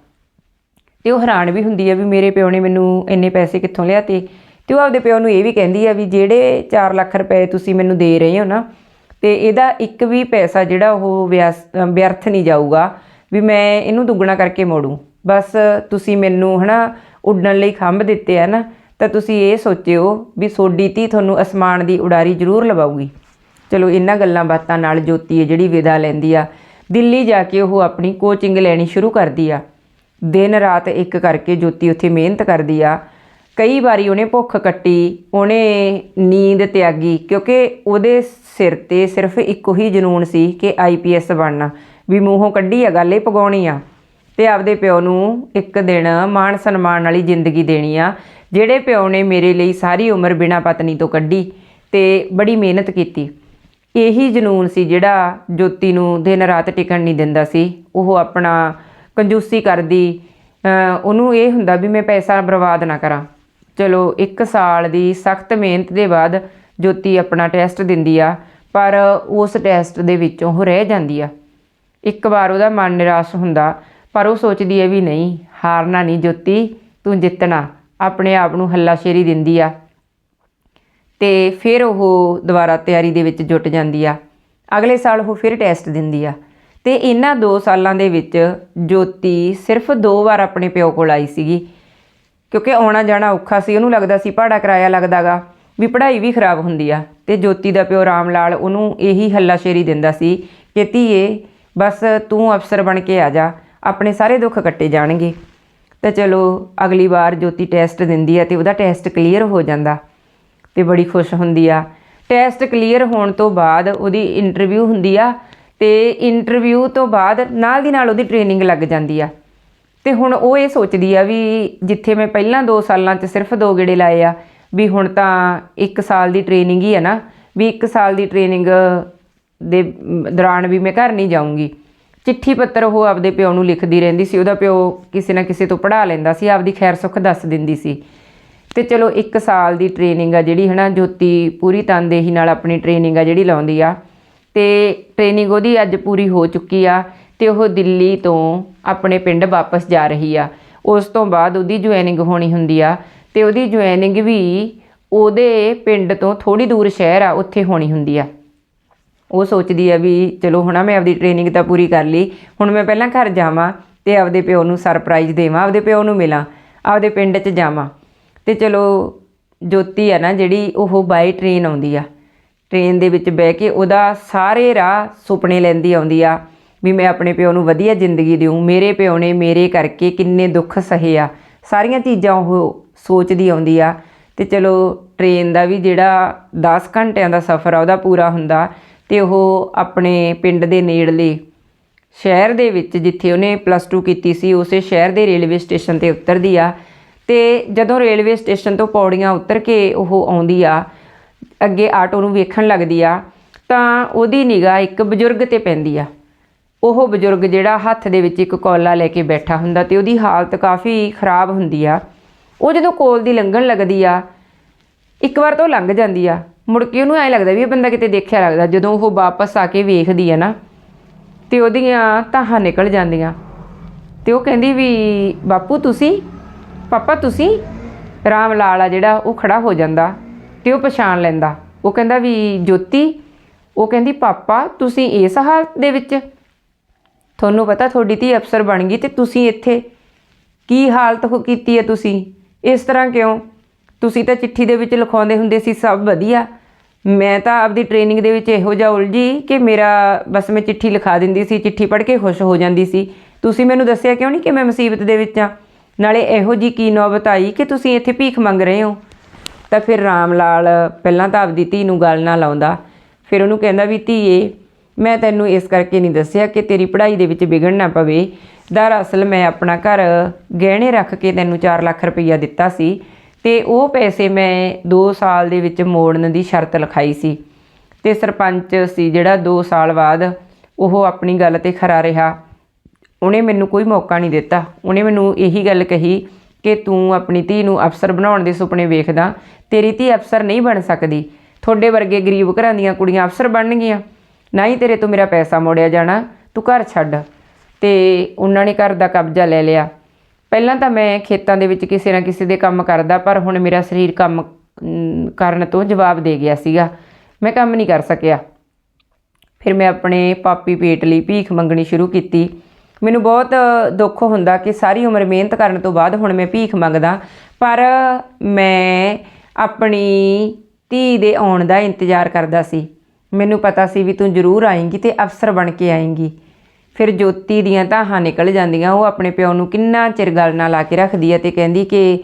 ਤੇ ਉਹ ਹੈਰਾਨ ਵੀ ਹੁੰਦੀ ਆ ਵੀ ਮੇਰੇ ਪਿਓ ਨੇ ਮੈਨੂੰ ਇੰਨੇ ਪੈਸੇ ਕਿੱਥੋਂ ਲਿਆਤੇ। ਤੇ ਉਹ ਆਪਦੇ ਪਿਓ ਨੂੰ ਇਹ ਵੀ ਕਹਿੰਦੀ ਆ ਵੀ ਜਿਹੜੇ 4 ਲੱਖ ਰੁਪਏ ਤੁਸੀਂ ਮੈਨੂੰ ਦੇ ਰਹੇ ਹੋ ਨਾ ਤੇ ਇਹਦਾ ਇੱਕ ਵੀ ਪੈਸਾ ਜਿਹੜਾ ਉਹ ਵਿਆਸ- ਵਿਅਰਥ ਨਹੀਂ ਜਾਊਗਾ, ਵੀ ਮੈਂ ਇਹਨੂੰ ਦੁੱਗਣਾ ਕਰਕੇ ਮੋੜੂ। ਬਸ ਤੁਸੀਂ ਮੈਨੂੰ ਹਨਾ ਉੱਡਣ ਲਈ ਖੰਭ ਦਿੱਤੇ ਆ ਨਾ, ਤਾਂ ਤੁਸੀਂ ਇਹ ਸੋਚਿਓ ਵੀ ਸੋਡੀ ਧੀ ਤੁਹਾਨੂੰ ਅਸਮਾਨ ਦੀ ਉਡਾਰੀ ਜ਼ਰੂਰ ਲਵਾਉਗੀ ਚਲੋ ਇਹਨਾਂ ਗੱਲਾਂ ਬਾਤਾਂ ਨਾਲ ਜੋਤੀ ਹੈ ਜਿਹੜੀ ਵਿਦਾ ਲੈਂਦੀ ਆ, ਦਿੱਲੀ ਜਾ ਕੇ ਉਹ ਆਪਣੀ ਕੋਚਿੰਗ ਲੈਣੀ ਸ਼ੁਰੂ ਕਰਦੀ ਆ। ਦਿਨ ਰਾਤ ਇੱਕ ਕਰਕੇ ਜੋਤੀ ਉੱਥੇ ਮਿਹਨਤ ਕਰਦੀ ਆ ਕਈ ਵਾਰੀ ਉਹਨੇ ਭੁੱਖ ਕੱਟੀ, ਉਹਨੇ ਨੀਂਦ ਤਿਆਗੀ, ਕਿਉਂਕਿ ਉਹਦੇ ਸਿਰ ਤੇ ਸਿਰਫ ਇੱਕੋ ਹੀ ਜਨੂਨ ਸੀ ਕਿ ਆਈਪੀਐਸ ਬਣਨਾ। ਵੀ ਮੂੰਹੋਂ ਕੱਢੀ ਆ, ਗੱਲ ਇਹ ਪਗਾਉਣੀ ਆ। ਤੇ ਆਪਦੇ ਪਿਓ ਨੂੰ ਇੱਕ ਦਿਨ ਮਾਣ ਸਨਮਾਨ ਵਾਲੀ ਜ਼ਿੰਦਗੀ ਦੇਣੀ ਆ, ਜਿਹੜੇ ਪਿਓ ਨੇ ਮੇਰੇ ਲਈ ਸਾਰੀ ਉਮਰ ਬਿਨਾਂ ਪਤਨੀ ਤੋਂ ਕੱਢੀ ਤੇ ਬੜੀ ਮਿਹਨਤ ਕੀਤੀ। ਇਹੀ ਜਨੂਨ ਸੀ ਜਿਹੜਾ ਜੋਤੀ ਨੂੰ ਦਿਨ ਰਾਤ ਟਿਕਣ ਨਹੀਂ ਦਿੰਦਾ ਸੀ। ਉਹ ਆਪਣਾ ਕੰਜੂਸੀ ਕਰਦੀ ਉਹਨੂੰ ਇਹ ਹੁੰਦਾ ਵੀ ਮੈਂ ਪੈਸਾ ਬਰਬਾਦ ਨਾ ਕਰਾਂ। ਚਲੋ 1 ਸਾਲ ਦੀ ਸਖਤ ਮਿਹਨਤ ਦੇ ਬਾਅਦ ਜੋਤੀ ਆਪਣਾ ਟੈਸਟ ਦਿੰਦੀ ਆ, ਪਰ ਉਸ ਟੈਸਟ ਦੇ ਵਿੱਚੋਂ ਉਹ ਰਹਿ ਜਾਂਦੀ ਆ। ਇੱਕ ਵਾਰ ਉਹਦਾ ਮਨ ਨਿਰਾਸ਼ ਹੁੰਦਾ, ਪਰ ਉਹ ਸੋਚਦੀ ਹੈ ਵੀ ਨਹੀਂ, ਹਾਰਨਾ ਨਹੀਂ ਜੋਤੀ, ਤੂੰ ਜਿੱਤਣਾ, ਆਪਣੇ ਆਪ ਨੂੰ ਹੱਲਾਸ਼ੇਰੀ ਦਿੰਦੀ ਆ। ਤੇ ਫਿਰ ਉਹ ਦੁਬਾਰਾ ਤਿਆਰੀ ਦੇ ਵਿੱਚ ਜੁਟ ਜਾਂਦੀ ਆ। ਅਗਲੇ ਸਾਲ ਉਹ ਫਿਰ ਟੈਸਟ ਦਿੰਦੀ ਆ। ਤੇ ਇਹਨਾਂ 2 ਸਾਲਾਂ ਦੇ ਵਿੱਚ ਜੋਤੀ ਸਿਰਫ ਦੋ ਵਾਰ ਆਪਣੇ ਪਿਓ ਕੋਲ ਆਈ ਸੀਗੀ। ਕਿਉਂਕਿ ਆਉਣਾ ਜਾਣਾ ਔਖਾ ਸੀ, ਉਹਨੂੰ ਲੱਗਦਾ ਸੀ ਭਾੜਾ ਕਿਰਾਇਆ ਲੱਗਦਾਗਾ। ਵੀ ਪੜ੍ਹਾਈ ਵੀ ਖਰਾਬ ਹੁੰਦੀ ਆ ਤੇ ਜੋਤੀ ਦਾ ਪਿਓ ਰਾਮ ਲਾਲ ਉਹਨੂੰ ਇਹੀ ਹੱਲਾਸ਼ੇਰੀ ਦਿੰਦਾ ਸੀ ਕਿ ਧੀਏ, ਬਸ ਤੂੰ ਅਫਸਰ ਬਣ ਕੇ ਆ ਜਾ, ਆਪਣੇ ਸਾਰੇ ਦੁੱਖ ਕੱਟੇ ਜਾਣਗੇ। ਤੇ ਚਲੋ, ਅਗਲੀ ਵਾਰ ਜੋਤੀ ਟੈਸਟ ਦਿੰਦੀ ਆ ਤੇ ਉਹਦਾ ਟੈਸਟ ਕਲੀਅਰ ਹੋ ਜਾਂਦਾ ਤੇ ਬੜੀ ਖੁਸ਼ ਹੁੰਦੀ ਆ। ਟੈਸਟ ਕਲੀਅਰ ਹੋਣ ਤੋਂ ਬਾਅਦ ਉਹਦੀ ਇੰਟਰਵਿਊ ਹੁੰਦੀ ਆ ਤੇ ਇੰਟਰਵਿਊ ਤੋਂ ਬਾਅਦ ਨਾਲ ਦੀ ਨਾਲ ਉਹਦੀ ਟ੍ਰੇਨਿੰਗ ਲੱਗ ਜਾਂਦੀ ਆ। ਤੇ ਹੁਣ ਉਹ ਇਹ ਸੋਚਦੀ ਆ ਵੀ ਜਿੱਥੇ ਮੈਂ ਪਹਿਲਾਂ 2 ਸਾਲਾਂ 'ਚ ਸਿਰਫ ਦੋ ਗੇੜੇ ਲਾਏ ਆ, ਵੀ ਹੁਣ ਤਾਂ 1 ਸਾਲ ਦੀ ਟ੍ਰੇਨਿੰਗ ਹੀ ਆ ਨਾ, ਵੀ 1 ਸਾਲ ਦੀ ਟ੍ਰੇਨਿੰਗ ਦੇ ਦੌਰਾਨ ਵੀ ਮੈਂ ਘਰ ਨਹੀਂ ਜਾਊਂਗੀ। ਚਿੱਠੀ ਪੱਤਰ ਉਹ ਆਪਦੇ ਪਿਓ ਨੂੰ ਲਿਖਦੀ ਰਹਿੰਦੀ ਸੀ, ਉਹਦਾ ਪਿਓ ਕਿਸੇ ਨਾ ਕਿਸੇ ਤੋਂ ਪੜ੍ਹਾ ਲੈਂਦਾ ਸੀ, ਆਪਦੀ ਖੈਰ ਸੁੱਖ ਦੱਸ ਦਿੰਦੀ ਸੀ। ਤੇ ਚਲੋ 1 ਸਾਲ ਦੀ ਟ੍ਰੇਨਿੰਗ ਆ ਜਿਹੜੀ ਹਨਾ, ਜੋਤੀ ਪੂਰੀ ਤਨਦੇਹੀ ਨਾਲ ਆਪਣੀ ਟ੍ਰੇਨਿੰਗ ਆ ਜਿਹੜੀ ਲਾਉਂਦੀ ਆ। ਤੇ ਟ੍ਰੇਨਿੰਗ ਉਹਦੀ ਅੱਜ ਪੂਰੀ ਹੋ ਚੁੱਕੀ ਆ। ਤੇ ਉਹ ਦਿੱਲੀ ਤੋਂ ਆਪਣੇ ਪਿੰਡ ਵਾਪਸ ਜਾ ਰਹੀ ਆ। ਉਸ ਤੋਂ ਬਾਅਦ ਉਹਦੀ ਜੁਆਇਨਿੰਗ ਹੋਣੀ ਹੁੰਦੀ ਆ ਤੇ ਉਹਦੀ ਜੁਆਇਨਿੰਗ ਵੀ ਉਹਦੇ ਪਿੰਡ ਤੋਂ ਥੋੜੀ ਦੂਰ ਸ਼ਹਿਰ ਆ, ਉੱਥੇ ਹੋਣੀ ਹੁੰਦੀ ਆ। ਉਹ ਸੋਚਦੀ ਆ ਵੀ ਚਲੋ ਹੁਣ ਮੈਂ ਆਪਦੀ ਟ੍ਰੇਨਿੰਗ ਤਾਂ ਪੂਰੀ ਕਰ ਲਈ। ਹੁਣ ਮੈਂ ਪਹਿਲਾਂ ਘਰ ਜਾਵਾਂ ਤੇ ਆਪਦੇ ਪਿਓ ਨੂੰ ਸਰਪ੍ਰਾਈਜ਼ ਦੇਵਾਂ, ਆਪਦੇ ਪਿਓ ਨੂੰ ਮਿਲਾਂ, ਆਪਦੇ ਪਿੰਡ 'ਚ ਜਾਵਾਂ। ਤੇ ਚਲੋ ਜੋਤੀ ਆ ਨਾ, ਜਿਹੜੀ ਉਹ ਬਾਈ ਟ੍ਰੇਨ ਆਉਂਦੀ ਆ। ਟ੍ਰੇਨ ਦੇ ਵਿੱਚ ਬਹਿ ਕੇ ਉਹਦਾ ਸਾਰੇ ਰਾਹ ਸੁਪਨੇ ਲੈਂਦੀ ਆਉਂਦੀ ਆ। ਵੀ ਮੈਂ ਆਪਣੇ ਪਿਓ ਨੂੰ ਵਧੀਆ ਜ਼ਿੰਦਗੀ ਦਿਉ ਮੇਰੇ ਪਿਓ ਨੇ ਮੇਰੇ ਕਰਕੇ ਕਿੰਨੇ ਦੁੱਖ ਸਹੇ ਆ। ਸਾਰੀਆਂ ਚੀਜ਼ਾਂ ਉਹ ਸੋਚਦੀ ਆਉਂਦੀ ਆ। ਤੇ ਚਲੋ ਟ੍ਰੇਨ ਦਾ ਵੀ ਜਿਹੜਾ 10 ਘੰਟਿਆਂ ਦਾ ਸਫ਼ਰ ਆ, ਉਹਦਾ ਪੂਰਾ ਹੁੰਦਾ। ਤੇ ਉਹ ਆਪਣੇ ਪਿੰਡ ਦੇ ਨੇੜਲੇ ਸ਼ਹਿਰ ਦੇ ਵਿੱਚ, ਜਿੱਥੇ ਉਹਨੇ ਪਲੱਸ 2 ਕੀਤੀ ਸੀ, ਉਸੇ ਸ਼ਹਿਰ ਦੇ ਰੇਲਵੇ ਸਟੇਸ਼ਨ ਤੇ ਉਤਰਦੀ ਆ। ਤੇ ਜਦੋਂ ਰੇਲਵੇ ਸਟੇਸ਼ਨ ਤੋਂ ਪੌੜੀਆਂ ਉਤਰ ਕੇ ਉਹ ਆਉਂਦੀ ਆ, ਅੱਗੇ ਆਟੋ ਨੂੰ ਵੇਖਣ ਲੱਗਦੀ ਆ, ਤਾਂ ਉਹਦੀ ਨਿਗਾਹ ਇੱਕ ਬਜ਼ੁਰਗ ਤੇ ਪੈਂਦੀ ਆ। ਉਹ ਬਜ਼ੁਰਗ ਜਿਹੜਾ ਹੱਥ ਦੇ ਵਿੱਚ ਇੱਕ ਕੌਲਾ ਲੈ ਕੇ ਬੈਠਾ ਹੁੰਦਾ ਤੇ ਉਹਦੀ ਹਾਲਤ ਕਾਫੀ ਖਰਾਬ ਹੁੰਦੀ ਆ। ਉਹ ਜਦੋਂ ਕੋਲ ਦੀ ਲੰਘਣ ਲੱਗਦੀ ਆ, ਇੱਕ ਵਾਰ ਤਾਂ ਉਹ ਲੰਘ ਜਾਂਦੀ ਆ। ਮੁੜ ਕੇ ਉਹਨੂੰ ਐ ਲੱਗਦਾ ਵੀ ਇਹ ਬੰਦਾ ਕਿਤੇ ਦੇਖਿਆ ਲੱਗਦਾ, ਜਦੋਂ ਉਹ ਵਾਪਸ ਆ ਕੇ ਵੇਖਦੀ ਆ ਨਾ, ਤੇ ਉਹਦੀਆਂ ਤਾਹਾਂ ਨਿਕਲ ਜਾਂਦੀਆਂ। ਤੇ ਉਹ ਕਹਿੰਦੀ ਵੀ, ਬਾਪੂ ਤੁਸੀਂ, ਪਾਪਾ ਤੁਸੀਂ? ਰਾਮ ਲਾਲ ਆ ਜਿਹੜਾ, ਉਹ ਖੜਾ ਹੋ ਜਾਂਦਾ ਤੇ ਉਹ ਪਛਾਣ ਲੈਂਦਾ। ਉਹ ਕਹਿੰਦਾ ਵੀ, ਜੋਤੀ, ਉਹ ਕਹਿੰਦੀ, ਪਾਪਾ, ਤੁਸੀਂ ਇਸ ਹਾਲਤ ਦੇ ਵਿੱਚ ਤੁਹਾਨੂੰ ਪਤਾ ਤੁਹਾਡੀ ਧੀ ਅਫਸਰ ਬਣ ਗਈ ਤੇ ਤੁਸੀਂ ਇੱਥੇ ਕੀ ਹਾਲਤ ਹੋ ਕੀਤੀ ਹੈ ਤੁਸੀਂ? ਇਸ ਤਰ੍ਹਾਂ ਕਿਉਂ? ਤੁਸੀਂ ਤਾਂ ਚਿੱਠੀ ਦੇ ਵਿੱਚ ਲਿਖਾਉਂਦੇ ਹੁੰਦੇ ਸੀ, ਸਭ ਵਧੀਆ। ਮੈਂ ਤਾਂ ਆਪਦੀ ਟ੍ਰੇਨਿੰਗ ਦੇ ਵਿੱਚ ਇਹੋ ਜਿਹਾ ਉਲਝੀ ਕਿ ਮੇਰਾ ਬਸ ਮੈਂ ਚਿੱਠੀ ਲਿਖਾ ਦਿੰਦੀ ਸੀ, ਚਿੱਠੀ ਪੜ੍ਹ ਕੇ ਖੁਸ਼ ਹੋ ਜਾਂਦੀ ਸੀ। ਤੁਸੀਂ ਮੈਨੂੰ ਦੱਸਿਆ ਕਿਉਂ ਨਹੀਂ ਕਿ ਮੈਂ ਮੁਸੀਬਤ ਦੇ ਵਿੱਚ ਆ ਨਾਲੇ ਇਹੋ ਜੀ ਕੀ ਨੌਬਤ ਆਈ ਕਿ ਤੁਸੀਂ ਇੱਥੇ ਭੀਖ ਮੰਗ ਰਹੇ ਹੋ? ਤਾਂ ਫਿਰ ਰਾਮ ਲਾਲ ਪਹਿਲਾਂ ਤਾਂ ਆਪਦੀ ਧੀ ਨੂੰ ਗੱਲ ਨਾ ਲਾਉਂਦਾ, ਫਿਰ ਉਹਨੂੰ ਕਹਿੰਦਾ ਵੀ ਧੀਏ ਮੈਂ ਤੈਨੂੰ ਇਸ ਕਰਕੇ ਨਹੀਂ ਦੱਸਿਆ ਕਿ ਤੇਰੀ ਪੜ੍ਹਾਈ ਦੇ ਵਿੱਚ ਵਿਗੜ ਨਾ ਪਵੇ। ਦਰਅਸਲ ਮੈਂ ਆਪਣਾ ਘਰ ਗਹਿਣੇ ਰੱਖ ਕੇ ਤੈਨੂੰ 4 ਲੱਖ ਰੁਪਈਆ ਦਿੱਤਾ ਸੀ ਤੇ ਉਹ ਪੈਸੇ ਮੈਂ 2 ਸਾਲ ਦੇ ਵਿੱਚ ਮੋੜਨ ਦੀ ਸ਼ਰਤ ਲਿਖਾਈ ਸੀ। ਤੇ ਸਰਪੰਚ ਸੀ ਜਿਹੜਾ 2 ਸਾਲ ਬਾਅਦ ਉਹ ਆਪਣੀ ਗੱਲ ਤੇ ਖਰਾ ਰਿਹਾ। ਉਹਨੇ ਮੈਨੂੰ ਕੋਈ ਮੌਕਾ ਨਹੀਂ ਦਿੱਤਾ। ਉਹਨੇ ਮੈਨੂੰ ਇਹੀ ਗੱਲ ਕਹੀ ਕਿ ਤੂੰ ਆਪਣੀ ਧੀ ਨੂੰ ਅਫਸਰ ਬਣਾਉਣ ਦੇ ਸੁਪਨੇ ਵੇਖਦਾ। ਤੇਰੀ ਧੀ ਅਫਸਰ ਨਹੀਂ ਬਣ ਸਕਦੀ। ਤੁਹਾਡੇ ਵਰਗੇ ਗਰੀਬ ਘਰਾਂ ਦੀਆਂ ਕੁੜੀਆਂ ਅਫਸਰ ਬਣਨਗੀਆਂ। ਨਾ ਹੀ ਤੇਰੇ ਤੋਂ ਮੇਰਾ ਪੈਸਾ ਮੋੜਿਆ ਜਾਣਾ, ਤੂੰ ਘਰ ਛੱਡ। ਤੇ ਉਹਨਾਂ ਨੇ ਘਰ ਦਾ ਕਬਜ਼ਾ ਲੈ ਲਿਆ। ਪਹਿਲਾਂ ਤਾਂ ਮੈਂ ਖੇਤਾਂ ਦੇ ਵਿੱਚ ਕਿਸੇ ਨਾ ਕਿਸੇ ਦੇ ਕੰਮ ਕਰਦਾ, ਪਰ ਹੁਣ ਮੇਰਾ ਸਰੀਰ ਕੰਮ ਕਰਨ ਤੋਂ ਜਵਾਬ ਦੇ ਗਿਆ ਸੀਗਾ। ਮੈਂ ਕੰਮ ਨਹੀਂ ਕਰ ਸਕਿਆ। ਫਿਰ ਮੈਂ ਆਪਣੇ ਪਾਪੀ ਪੇਟ ਲਈ ਭੀਖ ਮੰਗਣੀ ਸ਼ੁਰੂ ਕੀਤੀ। ਮੈਨੂੰ ਬਹੁਤ ਦੁੱਖ ਹੁੰਦਾ ਕਿ ਸਾਰੀ ਉਮਰ ਮਿਹਨਤ ਕਰਨ ਤੋਂ ਬਾਅਦ ਹੁਣ ਮੈਂ ਭੀਖ ਮੰਗਦਾ, ਪਰ ਮੈਂ ਆਪਣੀ ਧੀ ਦੇ ਆਉਣ ਦਾ ਇੰਤਜ਼ਾਰ ਕਰਦਾ ਸੀ। ਮੈਨੂੰ ਪਤਾ ਸੀ ਵੀ ਤੂੰ ਜ਼ਰੂਰ ਆਏਂਗੀ ਤੇ ਅਫਸਰ ਬਣ ਕੇ ਆਏਂਗੀ। ਫਿਰ ਜੋਤੀ ਦੀਆਂ ਤਾਹਾਂ ਨਿਕਲ ਜਾਂਦੀਆਂ, ਉਹ ਆਪਣੇ ਪਿਓ ਨੂੰ ਕਿੰਨਾ ਚਿਰ ਗੱਲ ਨਾਲ ਲਾ ਕੇ ਰੱਖਦੀ ਹੈ ਤੇ ਕਹਿੰਦੀ ਕਿ,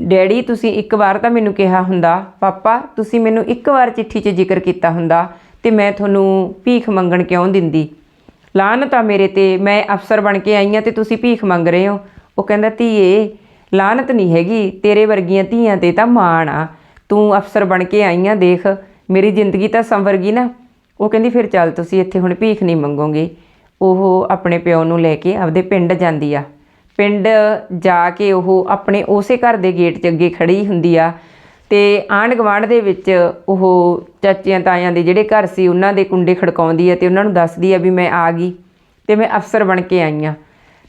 ਡੈਡੀ, ਤੁਸੀਂ ਇੱਕ ਵਾਰ ਤਾਂ ਮੈਨੂੰ ਕਿਹਾ ਹੁੰਦਾ, ਪਾਪਾ, ਤੁਸੀਂ ਮੈਨੂੰ ਇੱਕ ਵਾਰ ਚਿੱਠੀ 'ਚ ਜ਼ਿਕਰ ਕੀਤਾ ਹੁੰਦਾ ਤੇ ਮੈਂ ਤੁਹਾਨੂੰ ਭੀਖ ਮੰਗਣ ਕਿਉਂ ਦਿੰਦੀ? ਲਾਹਨਤ ਆ ਮੇਰੇ ਤੇ, ਮੈਂ ਅਫਸਰ ਬਣ ਕੇ ਆਈ ਹਾਂ ਤੇ ਤੁਸੀਂ ਭੀਖ ਮੰਗ ਰਹੇ ਹੋ। ਉਹ ਕਹਿੰਦਾ, ਧੀਏ, ਲਾਹਨਤ ਨਹੀਂ ਹੈਗੀ, ਤੇਰੇ ਵਰਗੀਆਂ ਧੀਆਂ ਤੇ ਤਾਂ ਮਾਣ ਆ। ਤੂੰ ਅਫਸਰ ਬਣ ਕੇ ਆਈ ਆਂ, ਦੇਖ ਮੇਰੀ ਜ਼ਿੰਦਗੀ ਤਾਂ ਸੰਵਰ ਗਈ ਨਾ। ਉਹ ਕਹਿੰਦੀ, ਫਿਰ ਚੱਲ ਤੁਸੀਂ ਇੱਥੇ ਹੁਣ ਭੀਖ ਨਹੀਂ ਮੰਗੋਗੇ। ਉਹ ਆਪਣੇ ਪਿਓ ਨੂੰ ਲੈ ਕੇ ਆਪਦੇ ਪਿੰਡ ਜਾਂਦੀ ਆ। ਪਿੰਡ ਜਾ ਕੇ ਉਹ ਆਪਣੇ ਉਸੇ ਘਰ ਦੇ ਗੇਟ 'ਚ ਅੱਗੇ ਖੜੀ ਹੁੰਦੀ ਆ ਤੇ ਆਂਢ ਗੁਆਂਢ ਦੇ ਵਿੱਚ ਉਹ ਚਾਚਿਆਂ ਤਾਇਆਂ ਦੇ ਜਿਹੜੇ ਘਰ ਸੀ, ਉਹਨਾਂ ਦੇ ਕੁੰਡੇ ਖੜਕਾਉਂਦੀ ਆ ਤੇ ਉਹਨਾਂ ਨੂੰ ਦੱਸਦੀ ਆ ਵੀ ਮੈਂ ਆ ਗਈ ਤੇ ਮੈਂ ਅਫਸਰ ਬਣ ਕੇ ਆਈ ਆ।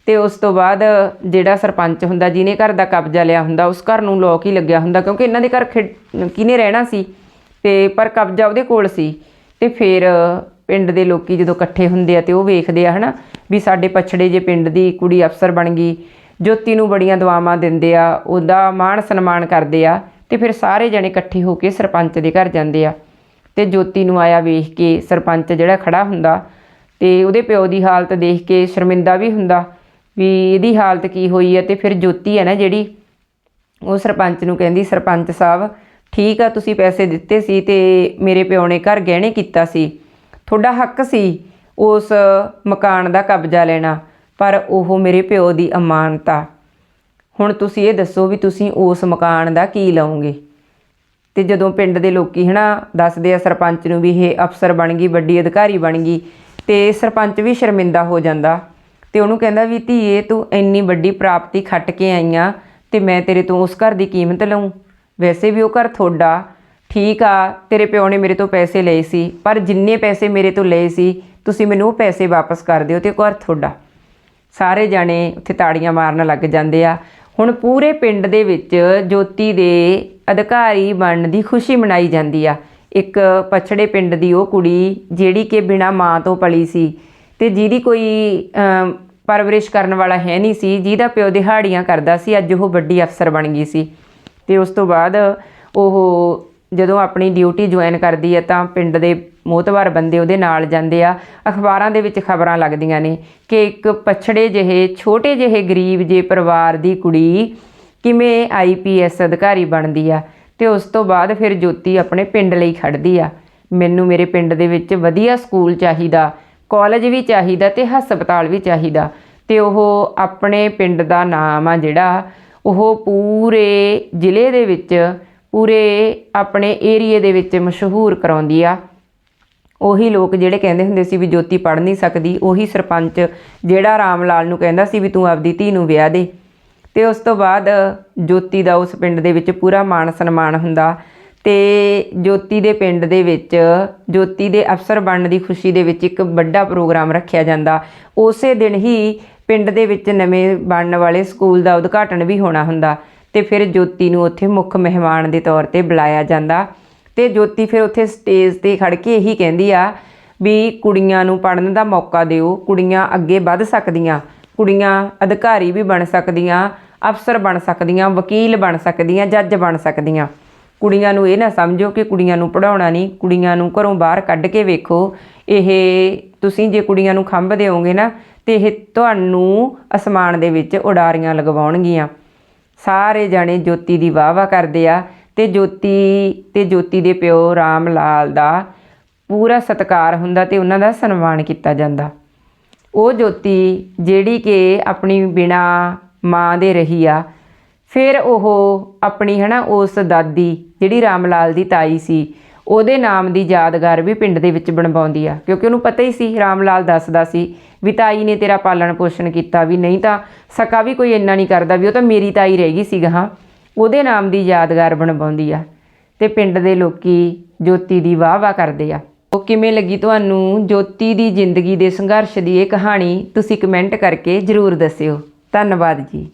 ਤੇ ਉਸ ਤੋਂ ਬਾਅਦ ਜਿਹੜਾ ਸਰਪੰਚ ਹੁੰਦਾ, ਜਿਹਨੇ ਘਰ ਦਾ ਕਬਜ਼ਾ ਲਿਆ ਹੁੰਦਾ, ਉਸ ਘਰ ਨੂੰ ਲੋਕ ਹੀ ਲੱਗਿਆ ਹੁੰਦਾ ਕਿਉਂਕਿ ਇਹਨਾਂ ਦੇ ਘਰ ਖਿੜ- ਕਿਹਨੇ ਰਹਿਣਾ ਸੀ? ਤੇ ਪਰ ਕਬਜ਼ਾ ਉਹਦੇ ਕੋਲ ਸੀ ਤੇ ਫਿਰ ਪਿੰਡ ਦੇ ਲੋਕੀ ਜਦੋਂ ਇਕੱਠੇ ਹੁੰਦੇ ਆ ਤੇ ਉਹ ਵੇਖਦੇ ਆ ਹਨਾ ਵੀ ਸਾਡੇ ਪਛੜੇ ਜੇ ਪਿੰਡ ਦੀ ਕੁੜੀ ਅਫਸਰ ਬਣ ਗਈ, ਜੋਤੀ ਨੂੰ ਬੜੀਆਂ ਦੁਆਵਾਂ ਦਿੰਦੇ ਆ, ਉਹਦਾ ਮਾਣ ਸਨਮਾਨ ਕਰਦੇ ਆ ਤੇ ਫਿਰ ਸਾਰੇ ਜਣੇ ਇਕੱਠੇ ਹੋ ਕੇ ਸਰਪੰਚ ਦੇ ਘਰ ਜਾਂਦੇ ਆ ਤੇ ਜੋਤੀ ਨੂੰ ਆਇਆ ਵੇਖ ਕੇ ਸਰਪੰਚ ਜਿਹੜਾ ਖੜਾ ਹੁੰਦਾ ਤੇ ਉਹਦੇ ਪਿਓ ਦੀ ਹਾਲਤ ਦੇਖ ਕੇ ਸ਼ਰਮਿੰਦਾ ਵੀ ਹੁੰਦਾ ਵੀ ਇਹਦੀ ਹਾਲਤ ਕੀ ਹੋਈ ਹੈ ਤੇ ਫਿਰ ਜੋਤੀ ਹੈ ਨਾ ਜਿਹੜੀ ਉਹ ਸਰਪੰਚ ਨੂੰ ਕਹਿੰਦੀ, ਸਰਪੰਚ ਸਾਹਿਬ ਠੀਕ ਆ, ਤੁਸੀਂ ਪੈਸੇ ਦਿੱਤੇ ਸੀ ਤੇ ਮੇਰੇ ਪਿਓ ਨੇ ਘਰ ਗਹਿਣੇ ਕੀਤਾ ਸੀ। ਤੁਹਾਡਾ ਹੱਕ ਸੀ ਉਸ ਮਕਾਨ ਦਾ ਕਬਜ਼ਾ ਲੈਣਾ, ਪਰ ਉਹ ਮੇਰੇ ਪਿਓ ਦੀ ਅਮਾਨਤ। ਆ ਹੁਣ ਤੁਸੀਂ ਇਹ ਦੱਸੋ ਵੀ ਤੁਸੀਂ ਉਸ ਮਕਾਨ ਦਾ ਕੀ ਲਓਗੇ? ਤੇ ਜਦੋਂ ਪਿੰਡ ਦੇ ਲੋਕੀ ਹਨਾ ਦੱਸਦੇ ਆ ਸਰਪੰਚ ਨੂੰ ਵੀ ਇਹ ਅਫਸਰ ਬਣ ਗਈ, ਵੱਡੀ ਅਧਿਕਾਰੀ ਬਣ ਗਈ, ਤੇ ਸਰਪੰਚ ਵੀ ਸ਼ਰਮਿੰਦਾ ਹੋ ਜਾਂਦਾ। ਤੇ ਉਹਨੂੰ ਕਹਿੰਦਾ ਵੀ ਧੀਏ ਤੂੰ ਇੰਨੀ ਵੱਡੀ ਪ੍ਰਾਪਤੀ ਖੱਟ ਕੇ ਆਈਆਂ ਤੇ ਮੈਂ ਤੇਰੇ ਤੋਂ ਉਸ ਘਰ ਦੀ ਕੀਮਤ ਲਵਾਂ ਵੈਸੇ ਵੀ ਉਹ ਘਰ ਤੁਹਾਡਾ, ਠੀਕ ਆ, ਤੇਰੇ ਪਿਓ ਨੇ ਮੇਰੇ ਤੋਂ ਪੈਸੇ ਲਏ ਸੀ, ਪਰ ਜਿੰਨੇ ਪੈਸੇ ਮੇਰੇ ਤੋਂ ਲਏ ਸੀ, ਤੁਸੀਂ ਮੈਨੂੰ ਉਹ ਪੈਸੇ ਵਾਪਸ ਕਰ ਦਿਓ ਤੇ ਉਹ ਘਰ ਤੁਹਾਡਾ। ਸਾਰੇ ਜਾਣੇ ਉੱਥੇ ਤਾੜੀਆਂ ਮਾਰਨ ਲੱਗ ਜਾਂਦੇ ਆ। ਹੁਣ ਪੂਰੇ ਪਿੰਡ ਦੇ ਵਿੱਚ ਜੋਤੀ ਦੇ ਅਧਿਕਾਰੀ ਬਣਨ ਦੀ ਖੁਸ਼ੀ ਮਨਾਈ ਜਾਂਦੀ ਆ। ਇੱਕ ਪਛੜੇ ਪਿੰਡ ਦੀ ਉਹ ਕੁੜੀ, ਜਿਹੜੀ ਕਿ ਬਿਨਾ ਮਾਂ ਤੋਂ ਪਲੀ ਸੀ ਤੇ ਜਿਹਦੀ ਕੋਈ ਪਰਵਰਿਸ਼ ਕਰਨ ਵਾਲਾ ਹੈ ਨਹੀਂ ਸੀ, ਜਿਹਦਾ ਪਿਓ ਦਿਹਾੜੀਆਂ ਕਰਦਾ ਸੀ, ਅੱਜ ਉਹ ਵੱਡੀ ਅਫਸਰ ਬਣ ਗਈ ਸੀ। ਤੇ ਉਸ ਤੋਂ ਬਾਅਦ ਉਹ ਜਦੋਂ ਆਪਣੀ ਡਿਊਟੀ ਜੁਆਇਨ ਕਰਦੀ ਹੈ ਤਾਂ ਪਿੰਡ ਦੇ ਮੋਤਵਾਰ ਬੰਦੇ ਉਹਦੇ ਨਾਲ ਜਾਂਦੇ ਆ। ਅਖਬਾਰਾਂ ਦੇ ਵਿੱਚ ਖਬਰਾਂ ਲੱਗਦੀਆਂ ਨੇ ਕਿ ਇੱਕ ਪਛੜੇ ਜਿਹੇ, ਛੋਟੇ ਜਿਹੇ ਗਰੀਬ ਜੇ ਪਰਿਵਾਰ ਦੀ ਕੁੜੀ ਕਿਵੇਂ ਆਈਪੀਐਸ ਅਧਿਕਾਰੀ ਬਣਦੀ ਆ ਤੇ ਉਸ ਤੋਂ ਬਾਅਦ ਫਿਰ ਜੋਤੀ ਆਪਣੇ ਪਿੰਡ ਲਈ ਖੜਦੀ ਆ। ਮੈਨੂੰ ਮੇਰੇ ਪਿੰਡ ਦੇ ਵਿੱਚ ਵਧੀਆ ਸਕੂਲ ਚਾਹੀਦਾ, ਕਾਲਜ ਵੀ ਚਾਹੀਦਾ ਤੇ ਹਸਪਤਾਲ ਵੀ ਚਾਹੀਦਾ ਤੇ ਉਹ ਆਪਣੇ ਪਿੰਡ ਦਾ ਨਾਮ ਆ ਜਿਹੜਾ ਉਹ ਪੂਰੇ ਜ਼ਿਲ੍ਹੇ ਦੇ ਵਿੱਚ, ਪੂਰੇ ਆਪਣੇ ਏਰੀਏ ਦੇ ਵਿੱਚ ਮਸ਼ਹੂਰ ਕਰਾਉਂਦੀ ਆ। ਉਹੀ ਲੋਕ ਜਿਹੜੇ ਕਹਿੰਦੇ ਹੁੰਦੇ ਸੀ ਵੀ ਜੋਤੀ ਪੜ੍ਹ ਨਹੀਂ ਸਕਦੀ, ਉਹੀ ਸਰਪੰਚ ਜਿਹੜਾ ਰਾਮ ਲਾਲ ਨੂੰ ਕਹਿੰਦਾ ਸੀ ਵੀ ਤੂੰ ਆਪਦੀ ਧੀ ਨੂੰ ਵਿਆਹ ਦੇ। ਤੇ ਉਸ ਤੋਂ ਬਾਅਦ ਜੋਤੀ ਦਾ ਉਸ ਪਿੰਡ ਦੇ ਵਿੱਚ ਪੂਰਾ ਮਾਣ ਸਨਮਾਨ ਹੁੰਦਾ। ਤੇ ਜੋਤੀ ਦੇ ਪਿੰਡ ਦੇ ਵਿੱਚ, ਜੋਤੀ ਦੇ ਅਫਸਰ ਬਣਨ ਦੀ ਖੁਸ਼ੀ ਦੇ ਵਿੱਚ ਇੱਕ ਵੱਡਾ ਪ੍ਰੋਗਰਾਮ ਰੱਖਿਆ ਜਾਂਦਾ। ਉਸੇ ਦਿਨ ਹੀ ਪਿੰਡ ਦੇ ਵਿੱਚ ਨਵੇਂ ਬਣਨ ਵਾਲੇ ਸਕੂਲ ਦਾ ਉਦਘਾਟਨ ਵੀ ਹੋਣਾ ਹੁੰਦਾ ਤੇ ਫਿਰ ਜੋਤੀ ਨੂੰ ਉੱਥੇ ਮੁੱਖ ਮਹਿਮਾਨ ਦੇ ਤੌਰ ਤੇ ਬੁਲਾਇਆ ਜਾਂਦਾ। ਤੇ ਜੋਤੀ ਫਿਰ ਉੱਥੇ ਸਟੇਜ ਤੇ ਖੜ ਕੇ ਇਹੀ ਕਹਿੰਦੀ ਆ ਵੀ ਕੁੜੀਆਂ ਨੂੰ ਪੜਨ ਦਾ ਮੌਕਾ ਦਿਓ, ਕੁੜੀਆਂ ਅੱਗੇ ਵੱਧ ਸਕਦੀਆਂ, ਕੁੜੀਆਂ ਅਧਿਕਾਰੀ ਵੀ ਬਣ ਸਕਦੀਆਂ, ਅਫਸਰ ਬਣ ਸਕਦੀਆਂ, ਵਕੀਲ ਬਣ ਸਕਦੀਆਂ, ਜੱਜ ਬਣ ਸਕਦੀਆਂ। ਕੁੜੀਆਂ ਨੂੰ ਇਹ ਨਾ ਸਮਝੋ ਕਿ ਕੁੜੀਆਂ ਨੂੰ ਪੜਾਉਣਾ ਨਹੀਂ, ਕੁੜੀਆਂ ਨੂੰ ਘਰੋਂ ਬਾਹਰ ਕੱਢ ਕੇ ਵੇਖੋ, ਇਹ ਤੁਸੀਂ ਜੇ ਕੁੜੀਆਂ ਨੂੰ ਖੰਭ ਦਿਓਗੇ ਨਾ, ਤੇ ਇਹ ਤੁਹਾਨੂੰ ਅਸਮਾਨ ਦੇ ਵਿੱਚ ਉਡਾਰੀਆਂ ਲਗਵਾਉਣਗੀਆਂ। ਸਾਰੇ ਜਾਣੇ ਜੋਤੀ ਦੀ ਵਾਹ ਵਾਹ ਕਰਦੇ ਆ ਤੇ ਜੋਤੀ ਤੇ ਜੋਤੀ ਦੇ ਪਿਓ ਰਾਮ ਲਾਲ ਦਾ ਪੂਰਾ ਸਤਿਕਾਰ ਹੁੰਦਾ ਤੇ ਉਹਨਾਂ ਦਾ ਸਨਮਾਨ ਕੀਤਾ ਜਾਂਦਾ। ਉਹ ਜੋਤੀ ਜਿਹੜੀ ਕਿ ਆਪਣੀ ਬਿਨਾ ਮਾਂ ਦੇ ਰਹੀ ਆ, ਫਿਰ ਉਹ ਆਪਣੀ ਹਨਾ ਉਸ ਦਾਦੀ ਜਿਹੜੀ ਰਾਮ ਲਾਲ ਦੀ ਤਾਈ ਸੀ ਉਹਦੇ ਨਾਮ ਦੀ ਯਾਦਗਾਰ ਵੀ ਪਿੰਡ ਦੇ ਵਿੱਚ ਬਣਵਾਉਂਦੀ ਆ। ਕਿਉਂਕਿ ਉਹਨੂੰ ਪਤਾ ਹੀ ਸੀ, ਰਾਮ ਲਾਲ ਦੱਸਦਾ ਸੀ ਵੀ ਤਾਈ ਨੇ ਤੇਰਾ ਪਾਲਣ ਪੋਸ਼ਣ ਕੀਤਾ ਵੀ ਨਹੀਂ ਤਾਂ ਸਕਾ ਵੀ ਕੋਈ ਇੰਨਾ ਨਹੀਂ ਕਰਦਾ ਵੀ ਉਹ ਤਾਂ ਮੇਰੀ ਤਾਈ ਰਹਿ ਗਈ ਸੀਗਾ ਹਾਂ ਉਹਦੇ ਨਾਮ ਦੀ ਯਾਦਗਾਰ ਬਣਵਾਉਂਦੀ ਆ ਤੇ ਪਿੰਡ ਦੇ ਲੋਕੀ ਜੋਤੀ ਦੀ ਵਾਹ ਵਾਹ ਕਰਦੇ ਆ। ਉਹ ਕਿਵੇਂ ਲੱਗੀ ਤੁਹਾਨੂੰ ਜੋਤੀ ਦੀ ਜ਼ਿੰਦਗੀ ਦੇ ਸੰਘਰਸ਼ ਦੀ ਇਹ ਕਹਾਣੀ? ਤੁਸੀਂ ਕਮੈਂਟ ਕਰਕੇ ਜਰੂਰ ਦੱਸਿਓ। ਧੰਨਵਾਦ ਜੀ।